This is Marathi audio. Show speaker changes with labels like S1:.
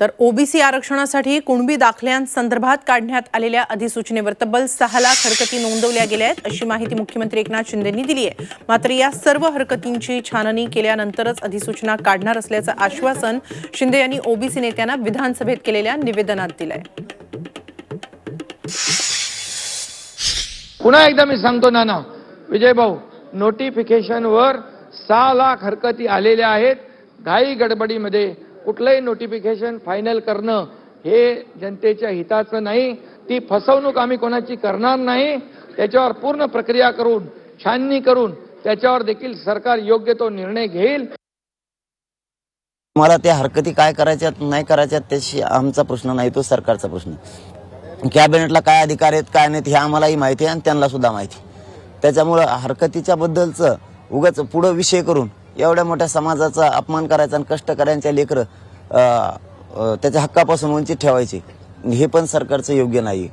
S1: तर ओबीसी आरक्षणासाठी कुणबी दाखल्यांसंदर्भात काढण्यात आलेल्या अधिसूचनेवर तब्बल सहा लाख हरकती नोंदवल्या गेल्या आहेत अशी माहिती मुख्यमंत्री एकनाथ शिंदेंनी दिली आहे. मात्र या सर्व हरकतींची छाननी केल्यानंतरच अधिसूचना काढणार असल्याचं आश्वासन शिंदे यांनी ओबीसी नेत्यांना विधानसभेत केलेल्या निवेदनात दिलंय.
S2: पुन्हा एकदा मी सांगतो नाना विजय भाऊ नोटिफिकेशनवर सहा लाख हरकती आलेल्या आहेत. घाई गडबडीमध्ये कुठलंही नोटिफिकेशन फायनल करणं हे जनतेच्या हिताचं नाही. ती फसवणूक आम्ही कोणाची करणार नाही. त्याच्यावर पूर्ण प्रक्रिया करून छाननी करून त्याच्यावर देखील सरकार योग्य तो निर्णय घेईल.
S3: मला त्या हरकती काय करायच्यात नाही करायच्या त्याशी आमचा प्रश्न नाही तो सरकारचा प्रश्न. कॅबिनेटला काय अधिकार आहेत काय नाहीत हे आम्हालाही माहिती आहे आणि त्यांना सुद्धा माहिती त्याच्यामुळं हरकतीच्या बद्दलचं उगाच पुढं विषय करून एवढ्या मोठ्या समाजाचा अपमान करायचा आणि कष्टकऱ्यांच्या लेकरं त्याच्या हक्कापासून वंचित ठेवायचे. हे पण सरकारचं योग्य नाही